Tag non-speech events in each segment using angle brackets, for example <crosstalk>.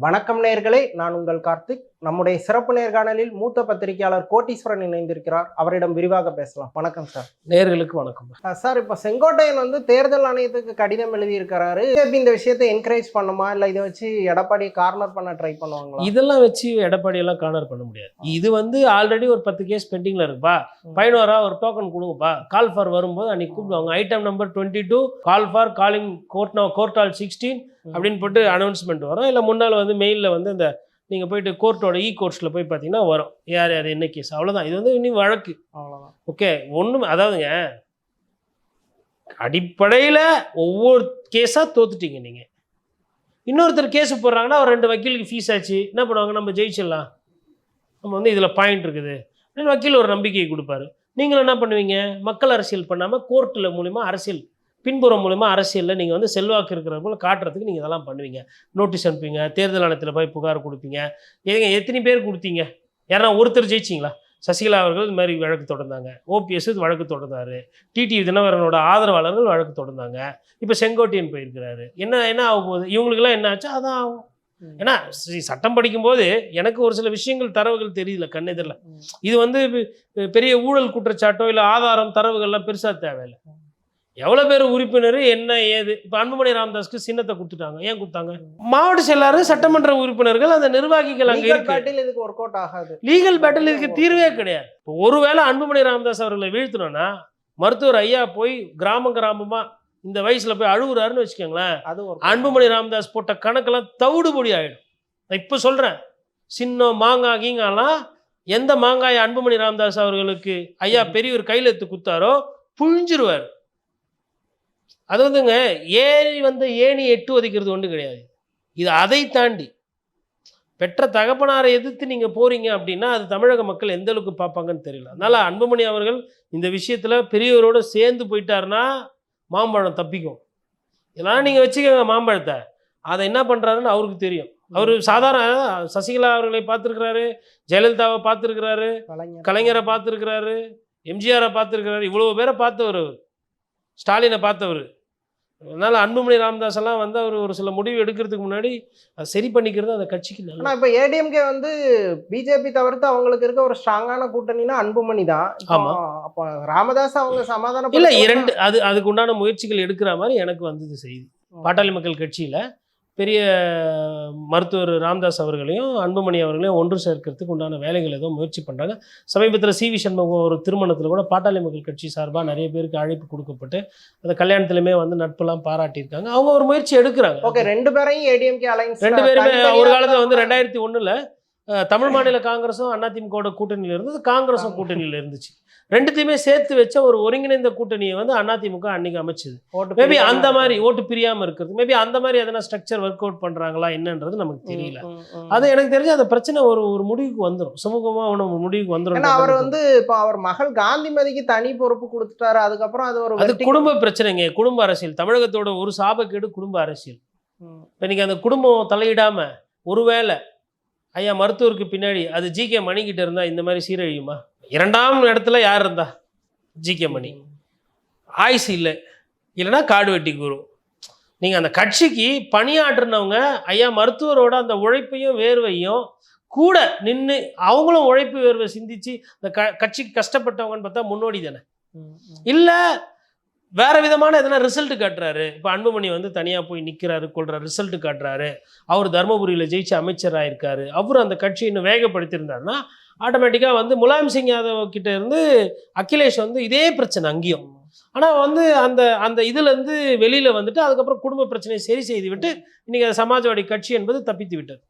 வணக்கம் நேர்களே நான் உங்கள் கார்த்திக். நம்முடைய சிறப்பு நேர்காணலில் மூத்த பத்திரிகையாளர் கோட்டீஸ்வரன் இணைந்திருக்கிறார். அவரிடம் விரிவாக பேசலாம். வணக்கம் சார். நேர்களுக்கு வணக்கம். சார் இப்போ செங்கோட்டையன் வந்து தேர்தல் ஆணையத்துக்கு கடிதம் எழுதியிருக்கிறாரு. பிஜேபி இந்த விஷயத்தை என்கரேஜ் பண்ணுமா? இல்லை இதை வச்சு எடப்பாடி கார்னர் பண்ண ட்ரை பண்ணுவாங்களா? இதெல்லாம் வச்சு எடப்பாடி எல்லாம் கார்னர் பண்ண முடியாது. இது வந்து ஆல்ரெடி ஒரு பத்து கேஸ் பெண்டிங்ல இருக்குப்பா பதினோரா ஒரு டோக்கன் கொடுங்கப்பா கால் ஃபார் வரும்போது அன்னைக்கு கூப்பிடுவாங்க. Item number twenty two call for calling court court hall sixteen அப்படின்னு போட்டு அனௌன்ஸ்மெண்ட் வரும். இல்லை முன்னால் வந்து மெயிலில் வந்து இந்த நீங்கள் போயிட்டு கோர்ட்டோட இ கோர்ட்ஸில் போய் பார்த்தீங்கன்னா வரும். யார் யார் என்ன கேஸ் அவ்வளோதான் இது வந்து இன்னும் வழக்கு. அவ்வளோதான் ஓகே ஒன்றும் அதாவதுங்க அடிப்படையில் ஒவ்வொரு கேஸாக தோத்துட்டீங்க நீங்கள் இன்னொருத்தர் கேஸ் போடுறாங்கன்னா அவர் ரெண்டு வக்கீலுக்கு ஃபீஸ் ஆச்சு. என்ன பண்ணுவாங்க? நம்ம ஜெயிச்சிடலாம். நம்ம வந்து இதில் பாயிண்ட் இருக்குது. அப்படின்னு வக்கீல் ஒரு நம்பிக்கையை கொடுப்பாரு. நீங்களும் என்ன பண்ணுவீங்க? மக்கள் அரசியல் பண்ணாமல் கோர்ட்டில் மூலிமா அரசியல் பின்புறம் மூலிமா அரசியலில் நீங்கள் வந்து செல்வாக்கு இருக்கிற போல காட்டுறதுக்கு நீங்கள் இதெல்லாம் பண்ணுவீங்க. நோட்டீஸ் அனுப்புவீங்க தேர்தல் ஆணையத்தில் போய் புகார் கொடுப்பீங்க. ஏங்க எத்தனை பேர் கொடுத்தீங்க? யாரா ஒருத்தர் ஜெயிச்சிங்களா? சசிகலா அவர்கள் இது மாதிரி வழக்கு தொடர்ந்தாங்க. ஓபிஎஸ் வழக்கு தொடர்ந்தாரு. டிடி தினகரனோட ஆதரவாளர்கள் வழக்கு தொடர்ந்தாங்க. இப்போ செங்கோட்டையன் போயிருக்கிறாரு. என்ன என்ன ஆக போகுது? இவங்களுக்கெல்லாம் என்ன ஆச்சு? அதான் ஆகும். ஏன்னா சட்டம் படிக்கும்போது எனக்கு ஒரு சில விஷயங்கள் தரவுகள் தெரியல கண்ணெதிரில். இது வந்து பெரிய ஊழல் குற்றச்சாட்டோ இல்லை ஆதாரம் தரவுகள்லாம் பெருசாக தேவையில்லை. எவ்வளோ பேர் உறுப்பினர் என்ன ஏது? இப்போ அன்புமணி ராமதாஸ்க்கு சின்னத்தை கொடுத்துட்டாங்க. ஏன் கொடுத்தாங்க? மாவட்ட செயலாளர் சட்டமன்ற உறுப்பினர்கள் அந்த நிர்வாகிகள் அங்கே battle இதுக்கு ஒர்க் அவுட் ஆகாது. லீகல் பேட்டில் இதுக்கு தீர்வே கிடையாது. இப்போ ஒருவேளை அன்புமணி ராமதாஸ் அவர்களை வீழ்த்தணும்னா மருத்துவர் ஐயா போய் கிராம கிராமமா இந்த வயசுல போய் அழுகுறாருன்னு வச்சுக்கோங்களேன் அது அன்புமணி ராமதாஸ் போட்ட கணக்கெல்லாம் தவிடுபொடி ஆயிடும். நான் இப்போ சொல்றேன் சின்ன மாங்காய் கீங்காலாம் எந்த மாங்காயை அன்புமணி ராமதாஸ் அவர்களுக்கு ஐயா பெரியவர் கையில் எடுத்து குத்தாரோ புழிஞ்சிருவார். அது வந்துங்க ஏறி வந்து ஏணி எட்டு ஒதுக்கிறது ஒன்றும் கிடையாது. இது அதை தாண்டி பெற்ற தகப்பனாரை எதிர்த்து நீங்கள் போறீங்க அப்படின்னா அது தமிழக மக்கள் எந்த அளவுக்கு பார்ப்பாங்கன்னு தெரியல. அதனால அன்புமணி அவர்கள் இந்த விஷயத்தில் பெரியவரோட சேர்ந்து போயிட்டாருன்னா மாம்பழம் தப்பிக்கும். இதெல்லாம் நீங்கள் வச்சுக்கோங்க மாம்பழத்தை. அதை என்ன பண்ணுறாருன்னு அவருக்கு தெரியும். அவர் சாதாரண சசிகலா அவர்களை பார்த்துருக்கிறாரு ஜெயலலிதாவை பார்த்துருக்கிறாரு கலைஞர். கலைஞரை பார்த்துருக்கிறாரு எம்ஜிஆரை பார்த்துருக்கிறாரு இவ்வளோ பேரை பார்த்தவர் அவர். ஸ்டாலினை பார்த்தவர். அதனால் அன்புமணி ராமதாஸ் எல்லாம் வந்து அவர் ஒரு சில முடிவு எடுக்கிறதுக்கு முன்னாடி அதை சரி பண்ணிக்கிறது அந்த கட்சிக்கு நல்லது. ஆனா இப்ப ஏடிஎம்கே வந்து பிஜேபி தவிர்த்து அவங்களுக்கு இருக்க ஒரு ஸ்ட்ராங்கான கூட்டணினா அன்புமணி தான். இப்போ ஆமா. அப்ப ராமதாஸ் அவங்க சமாதானம் இல்லை இரண்டு அது அதுக்கு உண்டான முயற்சிகள் எடுக்கிற மாதிரி எனக்கு வந்தது செய்தி பாட்டாளி மக்கள் கட்சியில் பெரிய மருத்துவர் ராமதாஸ் அவர்களையும் அன்புமணி அவர்களையும் ஒன்று சேர்க்கறதுக்கு உண்டான வேலைகள் ஏதோ முயற்சி பண்ணுறாங்க சமீபத்தில் சி வி சண்முகம் ஒரு திருமணத்தில் கூட பாட்டாளி மக்கள் கட்சி சார்பாக நிறைய பேருக்கு அழைப்பு கொடுக்கப்பட்டு அந்த கல்யாணத்துலையுமே வந்து நட்பெல்லாம் பாராட்டியிருக்காங்க. அவங்க ஒரு முயற்சி எடுக்கிறாங்க. ஓகே ரெண்டு பேரையும் ஏடிஎம்கே அலைன்ஸ் ரெண்டு பேருமே ஒரு காலத்தில் வந்து ரெண்டாயிரத்தி ஒன்றில் தமிழ் மாநில காங்கிரஸும் அதிமுகவோட கூட்டணியில் இருந்தது காங்கிரஸும் கூட்டணியில் இருந்துச்சு. ரெண்டுத்தையுமே சேர்த்து வச்ச ஒரு ஒருங்கிணைந்த கூட்டணியை வந்து அதிமுக அன்னைக்கு அமைச்சது. மேபி அந்த மாதிரி ஓட்டு பிரியாம இருக்கிறது. மேபி அந்த மாதிரி எதனா ஸ்ட்ரக்சர் ஒர்க் அவுட் பண்றாங்களா என்னன்றது நமக்கு தெரியல. அது எனக்கு தெரிஞ்சு அந்த பிரச்சனை ஒரு ஒரு முடிவுக்கு வந்துடும் சுமூகமா ஒன்று ஒரு முடிவுக்கு ஏன்னா அவர் வந்துடும் வந்து இப்போ அவர் மகள் காந்திமதிக்கு தனி பொறுப்பு கொடுத்துட்டாரு. அதுக்கப்புறம் அது ஒரு அது குடும்ப பிரச்சனைங்க. குடும்ப அரசியல். தமிழகத்தோட ஒரு சாபக்கேடு குடும்ப அரசியல். இப்போ இன்னைக்கு அந்த குடும்பம் தலையிடாம ஒருவேளை ஐயா மருத்துவருக்கு பின்னாடி அது ஜி கே மணிக்கிட்ட இருந்தா இந்த மாதிரி சீரழியுமா? இரண்டாம் இடத்துல யார் இருந்தா? G K Mani. ஆயுசு இல்லை. இல்லைன்னா காடு வெட்டி குரு நீங்கள் அந்த கட்சிக்கு பணியாற்றினவங்க ஐயா மருத்துவரோட அந்த உழைப்பையும் வேர்வையும் கூட நின்று அவங்களும் உழைப்பு வேர்வை சிந்திச்சு இந்த க கட்சிக்கு கஷ்டப்பட்டவங்கன்னு பார்த்தா முன்னோடி தானே. இல்லை வேற விதமான எதனா ரிசல்ட் காட்டுறாரு. இப்போ அன்புமணி வந்து தனியாக போய் நிற்கிறாரு கொள்கிறார் ரிசல்ட் காட்டுறாரு. அவர் தருமபுரியில் ஜெயிச்சு அமைச்சராக இருக்காரு. அவர் அந்த கட்சியை இன்னும் வேகப்படுத்தியிருந்தாருன்னா ஆட்டோமேட்டிக்காக வந்து முலாயம் சிங் யாதவ் கிட்ட இருந்து அகிலேஷ் வந்து இதே பிரச்சனை அங்கேயும். ஆனால் வந்து அந்த அந்த இதுலேருந்து வெளியில் வந்துட்டு அதுக்கப்புறம் குடும்ப பிரச்சனையை சரி செய்து விட்டு இன்றைக்கி அது சமாஜ்வாடி கட்சி என்பது தப்பித்து விட்டது.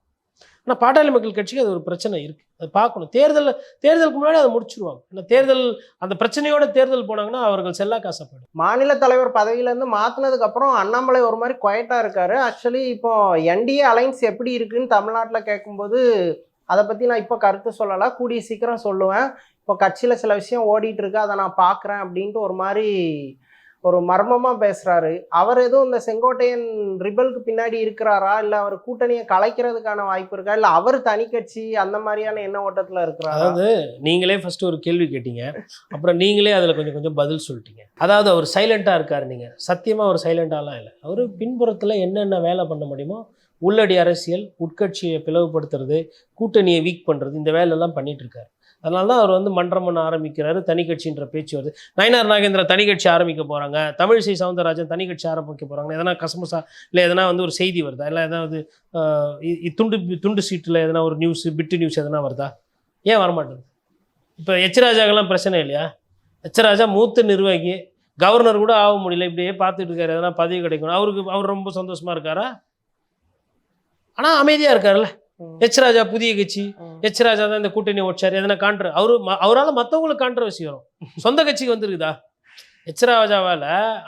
ஆனால் பாட்டாளி மக்கள் கட்சிக்கு அது ஒரு பிரச்சனை இருக்குது அது பார்க்கணும். தேர்தல் தேர்தலுக்கு முன்னாடி அதை முடிச்சிருவாங்க. ஏன்னா தேர்தல் அந்த பிரச்சனையோட தேர்தல் போனாங்கன்னா அவர்கள் செல்லா காசப்படும். மாநில தலைவர் பதவியிலேருந்து மாற்றினதுக்கப்புறம் அப்புறம் அண்ணாமலை ஒரு மாதிரி குவைட்டாக இருக்காரு. ஆக்சுவலி இப்போ என்டிஏ அலைன்ஸ் எப்படி இருக்குன்னு தமிழ்நாட்டில் கேட்கும்போது அதை பற்றி நான் இப்போ கருத்து சொல்லலை. கூடிய சீக்கிரம் சொல்லுவேன். இப்போ கட்சியில் சில விஷயம் ஓடிட்டு இருக்கு. அதை நான் பார்க்குறேன் அப்படின்ட்டு ஒரு மாதிரி ஒரு மர்மமாக பேசுகிறாரு அவர் எதுவும் இந்த செங்கோட்டையன் ரிபலுக்கு பின்னாடி இருக்கிறாரா? இல்லை அவர் கூட்டணியை கலைக்கிறதுக்கான வாய்ப்பு இருக்கா? இல்லை அவர் தனி கட்சி அந்த மாதிரியான எண்ண ஓட்டத்தில் இருக்கிறார்? அதாவது நீங்களே ஃபஸ்ட்டு ஒரு கேள்வி கேட்டீங்க. அப்புறம் நீங்களே அதில் கொஞ்சம் கொஞ்சம் பதில் சொல்லிட்டீங்க. அதாவது அவர் சைலண்ட்டாக இருக்கார் நீங்கள் சத்தியமாக அவர் சைலண்ட்டாலாம் இல்லை. அவர் பின்புறத்தில் என்னென்ன வேலை பண்ண முடியுமோ உள்ளடி அரசியல் உட்கட்சியை பிளவுபடுத்துறது கூட்டணியை வீக் பண்ணுறது இந்த வேலையெல்லாம் பண்ணிகிட்டு இருக்காரு. அதனால தான் அவர் வந்து மன்றம் பண்ண ஆரம்பிக்கிறாரு. தனி கட்சின்ற பேச்சு வருது. நயனார் நாகேந்திரா தனி கட்சி ஆரம்பிக்க போகிறாங்க தமிழிசை சவுந்தரராஜன் தனி கட்சி ஆரம்பிக்க போகிறாங்க எதனா கசமசா இல்லை எதனா வந்து ஒரு செய்தி வருதா? இல்லை எதாவது இ- துண்டு துண்டு சீட்டில் எதனா ஒரு நியூஸ் பிட்டு நியூஸ் எதனா வருதா? ஏன் வரமாட்டேங்குது? இப்போ எச்ராஜாக்கெல்லாம் பிரச்சனை இல்லையா? எச்ராஜா மூத்த நிர்வாகி. கவர்னர் கூட ஆக முடியல. இப்படியே பார்த்துட்டு இருக்காரு. எதனா பதவி கிடைக்கணும். அவருக்கு அவர் ரொம்ப சந்தோஷமாக இருக்காரா? ஆனால் அமைதியாக இருக்கார்ல எச் ராஜா புதிய கட்சி. எச் ராஜா தான் இந்த கூட்டணி ஓடிச்சார் எதனா காண்ட்ரு அவரு அவரால மற்றவங்களுக்கு கான்ட்ரவர்சி வரும். <laughs> சொந்த கட்சிக்கு வந்துருக்குதா? எச் ராஜாவால்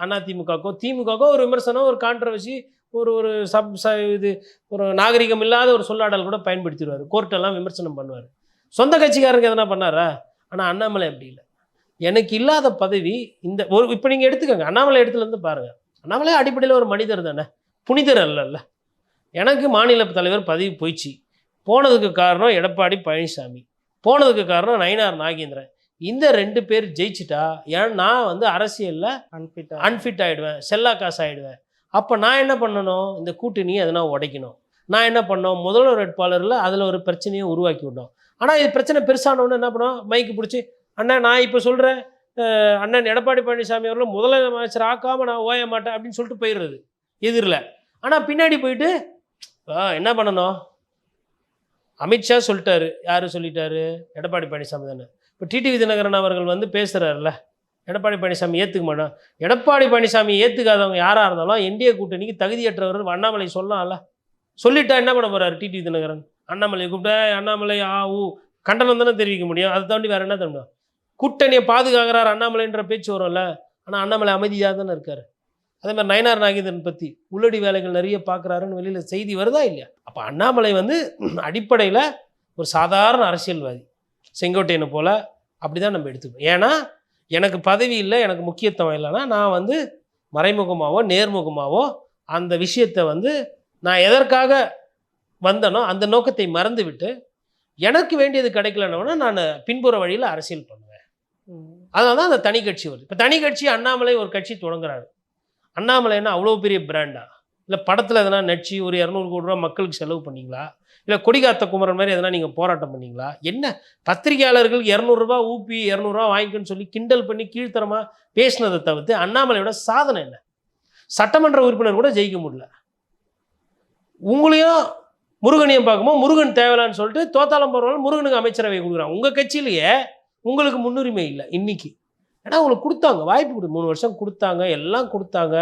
அதிமுகக்கோ திமுகக்கோ ஒரு விமர்சனம் ஒரு கான்ட்ரவர்சி ஒரு ஒரு சப் ச இது ஒரு நாகரிகம் இல்லாத ஒரு சொல்லாடல் கூட பயன்படுத்திடுவார். கோர்ட்டெல்லாம் விமர்சனம் பண்ணுவார். சொந்த கட்சிக்காரங்க எதனா பண்ணாரா? ஆனால் அண்ணாமலை அப்படி இல்லை. எனக்கு இல்லாத பதவி இந்த ஒரு இப்போ நீங்கள் எடுத்துக்கோங்க. அண்ணாமலை இடத்துல இருந்து பாருங்கள் அண்ணாமலை அடிப்படையில் ஒரு மனிதர் தானே. புனிதர் அல்லல்ல. எனக்கு மாநில தலைவர் பதவி போயிடுச்சு. போனதுக்கு காரணம் எடப்பாடி பழனிசாமி. போனதுக்கு காரணம் நயினார் நாகேந்திரன். இந்த ரெண்டு பேர் ஜெயிச்சிட்டா ஏன் நான் வந்து அரசியலில் ஆ. அன்ஃபிட் ஆகிடுவேன் செல்லா காசு ஆகிடுவேன் அப்போ நான் என்ன பண்ணணும்? இந்த கூட்டணியை எதனா உடைக்கணும். நான் என்ன பண்ணோம் முதல்வர் வேட்பாளரில் அதில் ஒரு பிரச்சனையை உருவாக்கி விட்டோம் ஆனால் இது பிரச்சனை பெருசானவொன்னு என்ன பண்ணோம்? மைக்கு பிடிச்சி அண்ணன் நான் இப்போ சொல்கிறேன் அண்ணன் எடப்பாடி பழனிசாமி அவர்கள் முதலமைச்சர் ஆக்காமல் நான் ஓய மாட்டேன் அப்படின்னு சொல்லிட்டு போயிடுறது எதிரில். ஆனால் பின்னாடி போயிட்டு என்ன பண்ணணும்? அமித்ஷா சொல்லிட்டாரு. யார் சொல்லிட்டாரு? எடப்பாடி பழனிசாமி தானே. இப்போ டிடிவி தினகரன் அவர்கள் வந்து பேசுகிறாருல்ல எடப்பாடி பழனிசாமி ஏற்றுக்க மாட்டான். எடப்பாடி பழனிசாமி ஏற்றுக்காதவங்க யாராக இருந்தாலும் என்டிஏ கூட்டணிக்கு தகுதியற்றவர் அண்ணாமலை சொல்லலாம்ல. சொல்லிட்டா என்ன பண்ண போகிறார் டிடிவி தினகரன் அண்ணாமலை கூப்பிட்டா அண்ணாமலை ஆ ஊ. கண்டனம் தானே தெரிவிக்க முடியும். அதை தாண்டி வேறு என்ன தரணும் கூட்டணியை பாதுகாக்கிறார் அண்ணாமலைன்ற பேச்சு வரும்ல. ஆனால் அண்ணாமலை அமைதியாக தானே இருக்காரு. அதே மாதிரி நயனார் நாகேந்திரன் பற்றி உள்ளடி வேலைகள் நிறைய பார்க்குறாருன்னு வெளியில் செய்தி வருதா இல்லையா? அப்போ அண்ணாமலை வந்து <clears throat> அடிப்படையில் ஒரு சாதாரண அரசியல்வாதி. செங்கோட்டையனை போல் அப்படி தான் நம்ம எடுத்துக்கணும் ஏன்னா எனக்கு பதவி இல்லை எனக்கு முக்கியத்துவம் இல்லைன்னா நான் வந்து மறைமுகமாவோ நேர்முகமாவோ அந்த விஷயத்தை வந்து நான் எதற்காக வந்தனோ அந்த நோக்கத்தை மறந்து விட்டு எனக்கு வேண்டியது கிடைக்கலன்னா நான் பின்புற வழியில் அரசியல் பண்ணுவேன். அதனால தான் அந்த தனி கட்சி வருது. இப்போ தனி கட்சி அண்ணாமலை ஒரு கட்சி தொடங்குறாரு. அண்ணாமலைன்னா அவ்வளோ பெரிய பிராண்டா இல்லை படத்தில் எதனா நடிச்சு ஒரு இரநூறு கோடி ரூபா மக்களுக்கு செலவு பண்ணிங்களா? இல்லை கொடிகாத்த குமரன் மாதிரி எதனா நீங்கள் போராட்டம் பண்ணிங்களா? என்ன பத்திரிகையாளர்கள் இரநூறுபா ஊப்பி இரநூறுவா வாங்கிக்கன்னு சொல்லி கிண்டல் பண்ணி கீழ்த்தரமாக பேசினதை தவிர்த்து அண்ணாமலையோட சாதனை என்ன? சட்டமன்ற உறுப்பினர் கூட ஜெயிக்க முடியல. உங்களையும் முருகனையும் பார்க்கும்போது முருகன் தேவையில்லான்னு சொல்லிட்டு தோத்தாலம் போகிறவங்க முருகனுக்கு அமைச்சரவை கொடுக்குறாங்க. உங்கள் கட்சியிலேயே உங்களுக்கு முன்னுரிமை இல்லை இன்னைக்கு. ஏன்னா உங்களுக்கு கொடுத்தாங்க. வாய்ப்பு கொடு மூணு வருஷம் கொடுத்தாங்க. எல்லாம் கொடுத்தாங்க.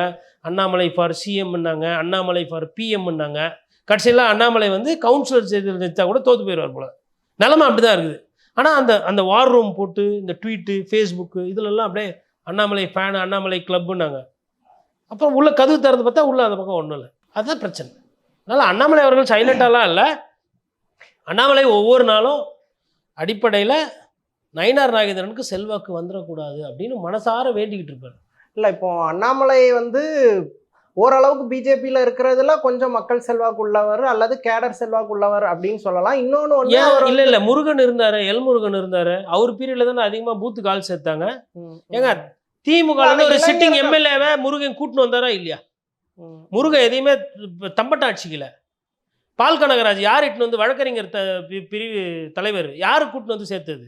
அண்ணாமலை ஃபார் சிஎம்னாங்க அண்ணாமலை ஃபார் பிஎம்னாங்க கடைசியில் அண்ணாமலை வந்து கவுன்சிலர் செய்தியில் நிறுத்தா கூட தோற்று போயிடுவார் போல. நிலமை அப்படி தான் இருக்குது. ஆனால் அந்த அந்த வார் ரூம் போட்டு இந்த ட்வீட்டு ஃபேஸ்புக்கு இதுலெல்லாம் அப்படியே அண்ணாமலை ஃபேனு அண்ணாமலை கிளப்புன்னாங்க அப்புறம் உள்ள கதவு திறந்து பார்த்தா உள்ள அந்த பக்கம் ஒன்றும் இல்லை. அதுதான் பிரச்சனை. அதனால் அண்ணாமலை அவர்கள் சைலண்டாலாம் இல்லை. அண்ணாமலை ஒவ்வொரு நாளும் அடிப்படையில் நயினார் நாகேந்திரனுக்கு செல்வாக்கு வந்துடக்கூடாது அப்படின்னு மனசார வேண்டிக்கிட்டு இருப்பார். இல்ல இப்போ அண்ணாமலை வந்து ஓரளவுக்கு பிஜேபியில இருக்கிறதுல கொஞ்சம் மக்கள் செல்வாக்கு உள்ளவர் அல்லது கேடர் செல்வாக்கு உள்ளவர் அப்படின்னு சொல்லலாம். அவர் இல்லை இல்லை முருகன் இருந்தார் எல் முருகன் இருந்தார். அவர் பீரியடில் தானே அதிகமாக பூத்து கால் சேர்த்தாங்க. ஏங்க திமுக ஒரு சிட்டிங் எம்எல்ஏவை முருகன் கூட்டின்னு வந்தாரா இல்லையா? முருகன் எதையுமே தம்பட்ட ஆட்சிக்கல பால் கனகராஜ் யார் இட்டுன்னு வந்து வழக்கறிஞர் பிரிவு தலைவர் யார் கூட்டின்னு வந்து சேர்த்தது?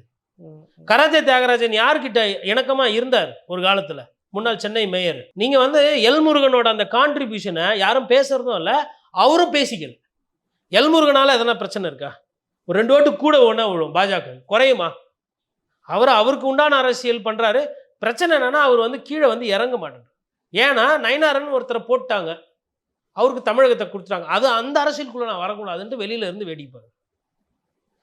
கராத்தே தியாகராஜன் யார்கிட்ட இணக்கமா இருந்தார் ஒரு காலத்துல? முன்னாள் சென்னை மேயர். நீங்க வந்து எல்முருகனோட அந்த கான்ட்ரிபியூஷனை யாரும் பேசுறதும் இல்ல அவரும் பேசிக்கல. எல்முருகனால எதனா பிரச்சனை இருக்கா? ஒரு ரெண்டு ஓட்டு கூட ஒன்றா விழும் பாஜக. குறையுமா? அவர் அவருக்கு உண்டான அரசியல் பண்ணுறாரு பிரச்சனை என்னன்னா அவர் வந்து கீழே வந்து இறங்க மாட்டார். ஏன்னா நயனாரன் ஒருத்தரை போட்டாங்க. அவருக்கு தமிழகத்தை கொடுத்துட்டாங்க. அது அந்த அரசியலுக்குள்ளே நான் வரக்கூடாதுன்ட்டு வெளியில இருந்து வேடிப்பார்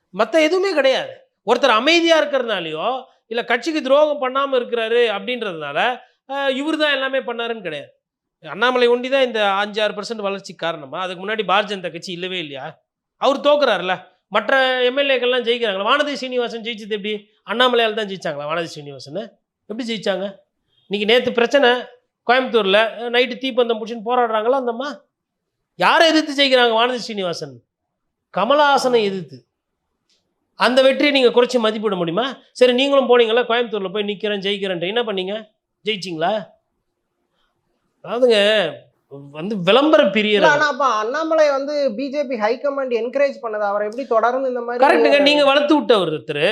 மற்ற எதுவுமே கிடையாது. ஒருத்தர் அமைதியாக இருக்கிறதுனாலையோ இல்லை கட்சிக்கு துரோகம் பண்ணாமல் இருக்கிறாரு அப்படின்றதுனால இவர் தான் எல்லாமே பண்ணாருன்னு கிடையாது. அண்ணாமலை ஒண்டி தான் இந்த அஞ்சாறு பர்சன்ட் வளர்ச்சி காரணமா அதுக்கு முன்னாடி பாரதிய ஜனதா கட்சி இல்லவே இல்லையா? அவர் தோக்குறாருல மற்ற எம்எல்ஏக்கள்லாம் ஜெயிக்கிறாங்களா? வானதி சீனிவாசன் ஜெயிச்சது எப்படி? அண்ணாமலையால் தான் ஜெயிச்சாங்களா வானதி சீனிவாசன் எப்படி ஜெயிச்சாங்க? இன்னைக்கு நேற்று பிரச்சனை கோயம்புத்தூரில் நைட்டு தீப்பந்தம் பிடிச்சின்னு போராடுறாங்களா அந்தம்மா யாரை எதிர்த்து ஜெயிக்கிறாங்க வானதி சீனிவாசன்? கமலஹாசனை எதிர்த்து. அந்த வெற்றியை நீங்கள் குறைச்சி மதிப்பிட முடியுமா? சரி நீங்களும் போனீங்களா கோயம்புத்தூரில் போய் நிற்கிறேன் ஜெயிக்கிறேன்ட்டு. என்ன பண்ணீங்க? ஜெயிச்சிங்களா? அதாவதுங்க வந்து விளம்பர பிரியர் அப்ப அண்ணாமலை வந்து பிஜேபி ஹைகமாண்ட் என்கரேஜ் பண்ணது. அவரை எப்படி தொடர்ந்து இந்த மாதிரி கரெக்டுங்க நீங்க வளர்த்து விட்டவர் ஒருத்தர்.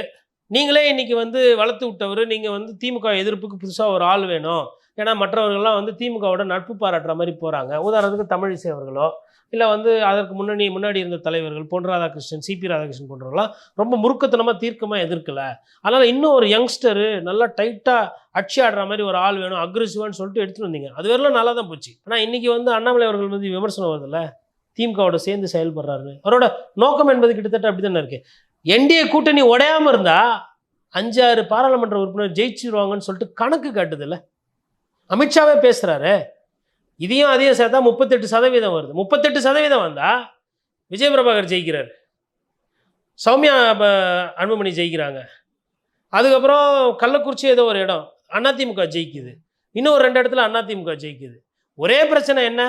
நீங்களே இன்னைக்கு வந்து வளர்த்து விட்டவர். நீங்க வந்து திமுக எதிர்ப்புக்கு புதுசா ஒரு ஆள் வேணும். ஏன்னா மற்றவர்கள்லாம் வந்து திமுகவோட நட்பு பாராட்டுற மாதிரி போகிறாங்க உதாரணத்துக்கு தமிழிசை அவர்களோ இல்லை வந்து அதற்கு முன்னணி முன்னாடி இருந்த தலைவர்கள் பொன் ராதாகிருஷ்ணன் சிபி ராதாகிருஷ்ணன் போன்றவர்களாம் ரொம்ப முறுக்கத்தனமாக தீர்க்கமாக எதிர்க்கல. அதனால் இன்னும் ஒரு யங்ஸ்டரு நல்லா டைட்டாக அட்சி ஆடுற மாதிரி ஒரு ஆள் வேணும் அக்ரெசிவான்னு சொல்லிட்டு எடுத்துகிட்டு வந்தீங்க. அது வரலாம் நல்லா தான் போச்சு. ஆனால் இன்றைக்கி வந்து அண்ணாமலை அவர்கள் வந்து விமர்சனம் வருதுல்ல? திமுகவோட சேர்ந்து செயல்படுறாரு அவரோட நோக்கம் என்பது கிட்டத்தட்ட அப்படி தானே இருக்குது என்டிஏ கூட்டணி உடையாமல் இருந்தால் அஞ்சாறு பாராளுமன்ற உறுப்பினர் ஜெயிச்சிருவாங்கன்னு சொல்லிட்டு கணக்கு காட்டுதில்லை? அமித்ஷாவே பேசுகிறாரு இதையும் அதையும் சேர்த்தா முப்பத்தெட்டு சதவீதம் வருது. முப்பத்தெட்டு சதவீதம் வந்தால் விஜய் பிரபாகர் ஜெயிக்கிறார். சௌமியா அன்புமணி ஜெயிக்கிறாங்க. அதுக்கப்புறம் கள்ளக்குறிச்சி ஏதோ ஒரு இடம். அதிமுக ஜெயிக்குது. இன்னும் ஒரு ரெண்டு இடத்துல அதிமுக ஜெயிக்குது. ஒரே பிரச்சனை என்ன?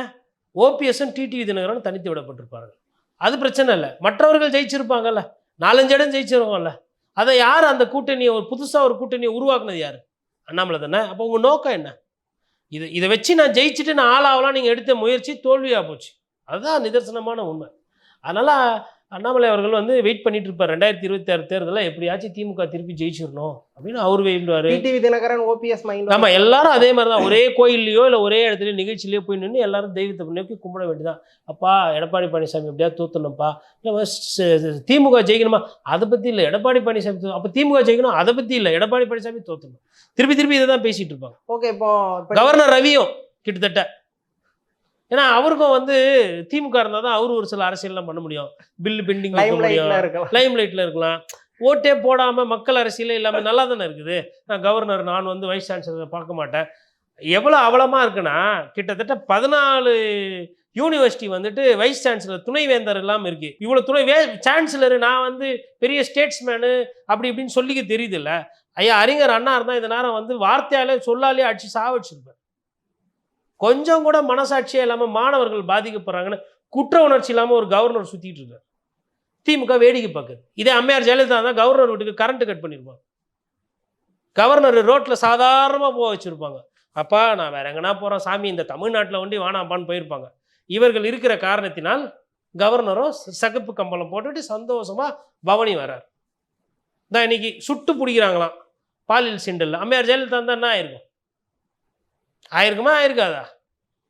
ஓபிஎஸும் டிடிவி தினகரன் தனித்து விடப்பட்டிருப்பார்கள் அது பிரச்சனை இல்லை. மற்றவர்கள் ஜெயிச்சிருப்பாங்கல்ல. நாலஞ்சு இடம் ஜெயிச்சிருவாங்கல்ல அதை யார் அந்த கூட்டணியை ஒரு புதுசாக ஒரு கூட்டணியை உருவாக்குனது யார்? அண்ணாமலை தானே? அப்போ உங்கள் நோக்கம் என்ன? இது இதை வச்சு நான் ஜெயிச்சுட்டு நான் ஆளாகலாம் நீங்கள் எடுத்த முயற்சி தோல்வியாக போச்சு. அதுதான் நிதர்சனமான உண்மை. அதனால் அண்ணாமலை அவர்கள் வந்து வெயிட் பண்ணிட்டு இருப்பார் ரெண்டாயிரத்தி இருபத்தி ஆறு தேர்தலில் எப்படியாச்சும் திமுக திருப்பி ஜெயிச்சிடணும் அப்படின்னு அவர் வேண்டுவார் டிடிவி தினகரன் ஓபிஎஸ் மைண்ட். ஆமா எல்லாரும் அதே மாதிரி தான் ஒரே கோயில்லையோ இல்லை ஒரே இடத்துல நிகழ்ச்சியிலையோ போய் நின்று எல்லாரும் தெய்வத்தை நோக்கி கும்பிட வேண்டியதான் அப்பா எடப்பாடி பழனிசாமி எப்படியா தூத்தணும்ப்பா. இல்லை திமுக ஜெயிக்கணுமா? அதை பற்றி இல்லை. எடப்பாடி பழனிசாமி தூ- அப்போ திமுக ஜெயிக்கணும் அதை பற்றி இல்லை. எடப்பாடி பழனிசாமி தோத்தணும். திருப்பி திருப்பி இதை தான் பேசிட்டு இருப்பாங்க. ஓகே இப்ப கவர்னர் ரவியும் கிட்டத்தட்ட ஏன்னா அவருக்கும் வந்து திமுக இருந்தால் தான் அவரு ஒரு சில அரசியல்லாம் பண்ண முடியும். பில்லு பெண்டிங் லைம் லைட்டில் இருக்கலாம். ஓட்டே போடாமல் மக்கள் அரசியலே இல்லாமல் நல்லா தானே இருக்குது. நான் கவர்னர் நான் வந்து வைஸ் சான்சலரை பார்க்க மாட்டேன். எவ்வளோ அவலமாக இருக்குன்னா கிட்டத்தட்ட பதினாலு யூனிவர்சிட்டி வந்துட்டு வைஸ் சான்சலர் துணைவேந்தர் இல்லாமல் இருக்கு. இவ்வளோ துணை வே சான்சலர் நான் வந்து பெரிய ஸ்டேட்ஸ்மேனு அப்படி இப்படின்னு சொல்லிக்க தெரியுதுல்ல. ஐயா அறிஞர் அண்ணா இருந்தால் இந்த நேரம் வந்து வார்த்தையாலே சொல்லாலே அடிச்சு சாவடிச்சிருப்பார் கொஞ்சம் கூட மனசாட்சியே இல்லாமல் மாணவர்கள் பாதிக்கப்படுறாங்கன்னு குற்ற உணர்ச்சி இல்லாமல் ஒரு கவர்னர் சுற்றிட்டு இருக்கார். திமுக வேடிக்கை பார்க்குது. இதே அம்மையார் ஜெயலலிதா தான் கவர்னர் வீட்டுக்கு கரண்ட் கட் பண்ணியிருப்பாங்க கவர்னர் ரோட்டில் சாதாரணமாக போக வச்சுருப்பாங்க. அப்பா நான் வேற எங்கன்னா போகிறேன் சாமி இந்த தமிழ்நாட்டில் ஒண்டி வானாப்பான்னு போயிருப்பாங்க. இவர்கள் இருக்கிற காரணத்தினால் கவர்னரும் சகப்பு கம்பளம் போட்டுட்டு சந்தோஷமாக பவனி வரார் தான் இன்னைக்கு சுட்டு பிடிக்கிறாங்களாம். பாலியல் சிண்டல் அம்மையார் ஜெயலலிதா தான் என்ன ஆயிருக்கும்? ஆயிருக்குமா? ஆயிருக்காதா?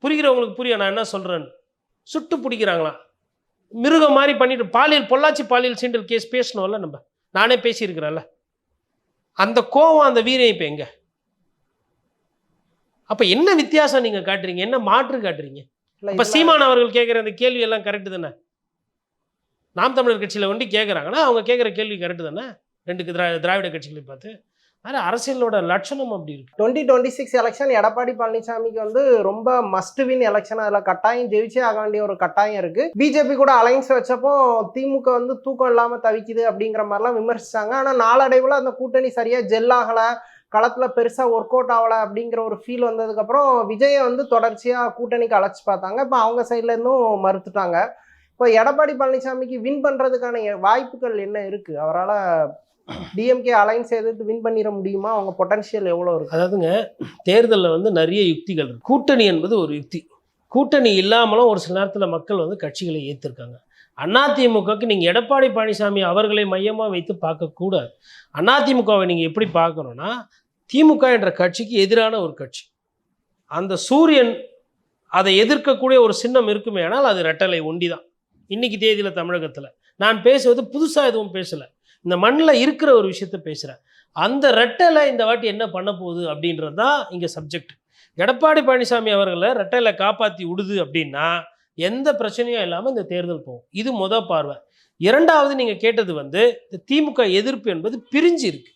புரிகிறவங்களுக்கு புரியும். நான் என்ன சொல்கிறேன்னு சுட்டு பிடிக்கிறாங்களாம். மிருகம் மாதிரி பண்ணிட்டு பாலியல் பொள்ளாச்சி பாலியல் சீண்டல் கேஸ் பேசணும்ல நம்ம. நானே பேசியிருக்கிறேன்ல. அந்த கோவம் அந்த வீரம் இப்போ எங்க? அப்ப என்ன வித்தியாசம் நீங்க காட்டுறீங்க? என்ன மாற்று காட்டுறீங்க? இப்ப சீமான் அவர்கள் கேட்குற அந்த கேள்வி எல்லாம் கரெக்டு தானே? நாம் தமிழர் கட்சியில வந்து கேட்குறாங்கன்னா அவங்க கேட்குற கேள்வி கரெக்டு தானே? ரெண்டு திரா திராவிட கட்சிகளை பார்த்து. ஆனால் அரசியலோட லட்சணம் அப்படி இருக்கு. Twenty twenty six election Edappadi பழனிசாமிக்கு வந்து ரொம்ப மஸ்ட் வின் எலெக்ஷன் அதில் கட்டாயம் ஜெயிச்சே ஆக வேண்டிய ஒரு கட்டாயம் இருக்கு. பிஜேபி கூட அலைன்ஸ் வச்சப்போ திமுக வந்து தூக்கம் இல்லாமல் தவிக்குது அப்படிங்கிற மாதிரிலாம் விமர்சிச்சாங்க. ஆனால் நாளடைவில் அந்த கூட்டணி சரியாக ஜெல் ஆகலை. களத்தில் பெருசாக ஒர்க் அவுட் ஆகலை அப்படிங்கிற ஒரு ஃபீல் வந்ததுக்கப்புறம் விஜயை வந்து தொடர்ச்சியாக கூட்டணிக்கு அழைச்சி பார்த்தாங்க. இப்போ அவங்க சைட்லேருந்தும் மறுத்துட்டாங்க. இப்போ எடப்பாடி பழனிசாமிக்கு வின் பண்ணுறதுக்கான வாய்ப்புகள் என்ன இருக்குது அவரால் டிஎம்கே அலைன்ஸ் எதிர்த்து வின் பண்ணிட முடியுமா? அவங்க பொட்டன்ஷியல் எவ்வளோ இருக்கு? அதாவதுங்க தேர்தலில் வந்து நிறைய யுக்திகள் இருக்கு. கூட்டணி என்பது ஒரு யுக்தி. கூட்டணி இல்லாமலும் ஒரு சில நேரத்தில் மக்கள் வந்து கட்சிகளை ஏற்றிருக்காங்க அதிமுகவுக்கு நீங்கள் எடப்பாடி பழனிசாமி அவர்களை மையமாக வைத்து பார்க்கக்கூடாது அதிமுகவை நீங்கள் எப்படி பார்க்கணும்னா திமுக என்ற கட்சிக்கு எதிரான ஒரு கட்சி. அந்த சூரியன் அதை எதிர்க்கக்கூடிய ஒரு சின்னம் இருக்குமே ஆனால் அது ரெட்டலை ஒண்டி தான் இன்னைக்கு தேதியில் தமிழகத்தில். நான் பேசுவது புதுசாக எதுவும் பேசலை. இந்த மண்ணில் இருக்கிற ஒரு விஷயத்த பேசுகிறேன் அந்த ரெட்டலை இந்த வாட்டி என்ன பண்ண போகுது அப்படின்றது தான் இங்கே சப்ஜெக்ட் எடப்பாடி பழனிசாமி அவர்களை ரெட்டையில் காப்பாற்றி விடுது அப்படின்னா எந்த பிரச்சனையும் இல்லாமல் இந்த தேர்தல் போகும். இது முத பார்வை. இரண்டாவது நீங்கள் கேட்டது வந்து இந்த திமுக எதிர்ப்பு என்பது பிரிஞ்சு இருக்கு.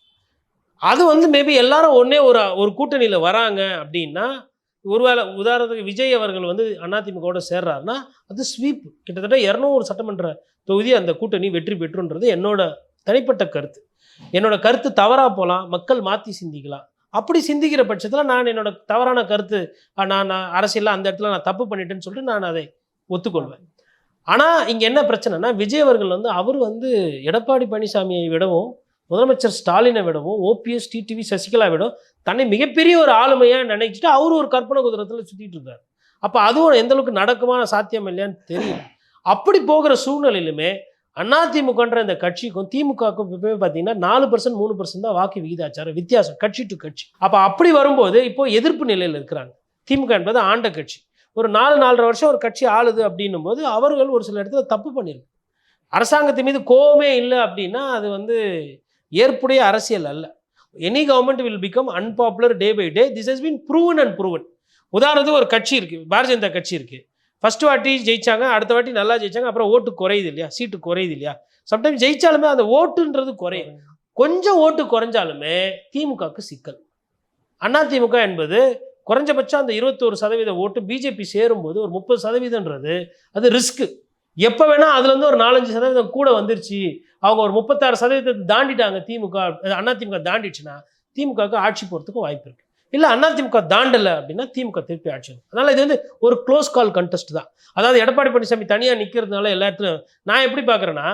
அது வந்து மேபி எல்லாரும் ஒன்றே ஒரு ஒரு கூட்டணியில் வராங்க அப்படின்னா ஒருவேளை உதாரணத்துக்கு விஜய் அவர்கள் வந்து அதிமுகவோட சேர்றாருன்னா அது ஸ்வீப் கிட்டத்தட்ட இரநூறு சட்டமன்ற தொகுதி அந்த கூட்டணி வெற்றி பெற்றுன்றது என்னோட தனிப்பட்ட கருத்து. என்னோட கருத்து தவறாக போகலாம் மக்கள் மாற்றி சிந்திக்கலாம். அப்படி சிந்திக்கிற பட்சத்தில் நான் என்னோட தவறான கருத்து நான் நான் அரசியலில் அந்த இடத்துல நான் தப்பு பண்ணிட்டேன்னு சொல்லிட்டு நான் அதை ஒத்துக்கொள்வேன். ஆனால் இங்கே என்ன பிரச்சனைனா விஜய் அவர்கள் வந்து அவர் வந்து எடப்பாடி பழனிசாமியை விடவும் முதலமைச்சர் ஸ்டாலினை விடவும் ஓபிஎஸ் டிடிவி சசிகலா விடவும் தன்னை மிகப்பெரிய ஒரு ஆளுமையாக நினைச்சிட்டு அவரு ஒரு கற்பனை குதிரத்தில் சுற்றிட்டு இருக்கார். அப்போ அதுவும் எந்த அளவுக்கு நடக்குமான சாத்தியம் இல்லையான்னு தெரியல. அப்படி போகிற சூழ்நிலையிலுமே அதிமுகன்ற இந்த கட்சிக்கும் திமுகவுக்கும் இப்பவே பார்த்தீங்கன்னா நாலு பர்சன்ட் மூணு பர்சன்ட் தான் வாக்கு விகிதாச்சாரம் வித்தியாசம் கட்சி டு கட்சி. அப்போ அப்படி வரும்போது இப்போ எதிர்ப்பு நிலையில் இருக்கிறாங்க. திமுக என்பது ஆண்ட கட்சி. ஒரு நாலு நாலரை வருஷம் ஒரு கட்சி ஆளுது அப்படின்னும் போது அவர்கள் ஒரு சில இடத்துல தப்பு பண்ணியிருக்கு அரசாங்கத்தின் மீது கோவமே இல்லை அப்படின்னா அது வந்து ஏற்புடைய அரசியல் அல்ல. Any government will become unpopular day by day this has been proven and proven உதாரணத்துக்கு ஒரு கட்சி இருக்குது பாரதிய ஜனதா கட்சி இருக்குது ஃபஸ்ட்டு வாட்டி ஜெயிச்சாங்க அடுத்த வாட்டி நல்லா ஜெயிச்சாங்க அப்புறம் ஓட்டு குறையுது இல்லையா? சீட்டு குறையுது இல்லையா? சம்டைம் ஜெயிச்சாலுமே அந்த ஓட்டுன்றது குறையும். கொஞ்சம் ஓட்டு குறைஞ்சாலுமே திமுகவுக்கு சிக்கல். அண்ணா திமுக என்பது குறைஞ்சபட்சம் அந்த இருபத்தோரு சதவீத ஓட்டு பிஜேபி சேரும்போது ஒரு முப்பது சதவீதம்ன்றது அது ரிஸ்க்கு எப்போ வேணால் அதுலேருந்து ஒரு நாலஞ்சு சதவீதம் கூட வந்துருச்சு. அவங்க ஒரு முப்பத்தாறு சதவீதத்தை தாண்டிட்டாங்க திமுக அண்ணா திமுக தாண்டிடுச்சுன்னா திமுகவுக்கு ஆட்சி போகிறதுக்கு வாய்ப்பு இருக்குது இல்லை அண்ணா திமுக தாண்டலை அப்படின்னா திமுக திருப்பி ஆட்சி அதனால் இது வந்து ஒரு க்ளோஸ் கால் கண்டெஸ்ட் தான். அதாவது எடப்பாடி பழனிசாமி தனியாக நிற்கிறதுனால எல்லா இடத்துலையும் நான் எப்படி பார்க்குறேன்னா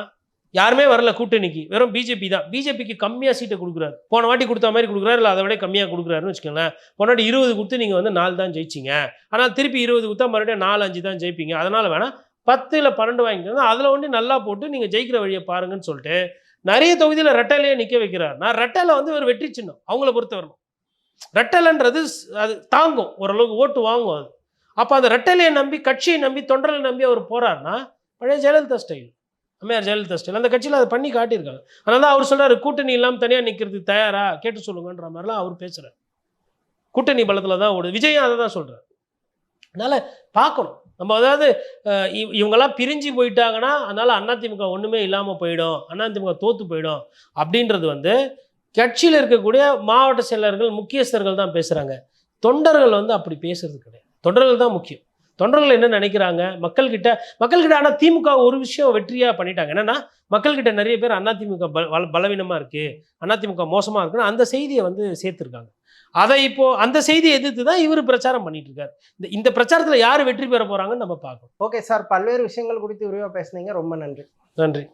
யாருமே வரல கூட்டணிக்கு. வெறும் பிஜேபி தான். பிஜேபிக்கு கம்மியாக சீட்டை கொடுக்குறாரு. போன வாட்டி கொடுத்த மாதிரி கொடுக்குறாரு இல்லை அதை விட கம்மியாக கொடுக்குறாருன்னு வச்சுக்கோங்களேன். போன வாட்டி இருபது கொடுத்து நீங்கள் வந்து நாலு தான் ஜெயிச்சிங்க. ஆனால் திருப்பி இருபது கொடுத்தா மறுபடியும் நாலு அஞ்சு தான் ஜெயிப்பீங்க. அதனால் வேணால் பத்து இல்லை பன்னெண்டு வாங்கிக்கோங்க. அதில் ஒன்று நல்லா போட்டு நீங்கள் ஜெயிக்கிற வழியை பாருங்கன்னு சொல்லிட்டு நிறைய தொகுதியில் ரெட்டையிலேயே நிற்க வைக்கிறார். நான் ரெட்டையில் வந்து ஒரு வெற்றி சின்னம். அவங்கள பொறுத்த வரணும் ரெட்டலைன்றது அது தாங்கும். ஓரளவுக்கு ஓட்டு வாங்கும் அது. அப்போ அந்த ரெட்டலையை நம்பி கட்சியை நம்பி தொண்டரை நம்பி அவர் போகிறாருன்னா பழைய ஜெயலலிதா ஸ்டைல் அம்மையார் ஜெயலலிதா ஸ்டைல். அந்த கட்சியில் அதை பண்ணி காட்டியிருக்காங்க அதனால தான் அவர் சொல்கிறார் கூட்டணி இல்லாமல் தனியாக நிற்கிறதுக்கு தயாரா? கேட்டு சொல்லுங்கன்ற மாதிரிலாம் அவர் பேசுகிறார் கூட்டணி பலத்தில் தான் ஓடுது விஜயும் அதை தான் சொல்கிறார் அதனால் பார்க்கணும். நம்ம அதாவது இவங்கெல்லாம் பிரிஞ்சு போயிட்டாங்கன்னா அதனால் அதிமுக ஒன்றுமே இல்லாமல் போயிடும் அதிமுக தோற்று போயிடும் அப்படின்றது வந்து கட்சியில் இருக்கக்கூடிய மாவட்ட செயலர்கள் முக்கியஸ்தர்கள் தான் பேசுகிறாங்க தொண்டர்கள் வந்து அப்படி பேசுறது கிடையாது. தொண்டர்கள் தான் முக்கியம். தொண்டர்கள் என்ன நினைக்கிறாங்க? மக்கள்கிட்ட மக்கள்கிட்ட ஆனால் திமுக ஒரு விஷயம் வெற்றியாக பண்ணிட்டாங்க. என்னன்னா மக்கள்கிட்ட நிறைய பேர் அதிமுக பல பல- பலவீனமா இருக்கு. அதிமுக மோசமா இருக்குன்னு அந்த செய்தியை வந்து சேர்த்துருக்காங்க. அதை இப்போ அந்த செய்தியை எதிர்த்து தான் இவர் பிரச்சாரம் பண்ணிட்டு இருக்காரு. இந்த இந்த பிரச்சாரத்தில் யார் வெற்றி பெற போறாங்கன்னு நம்ம பார்க்கணும். ஓகே சார் பல்வேறு விஷயங்கள் குறித்து விரிவாக பேசுனீங்க. ரொம்ப நன்றி. நன்றி.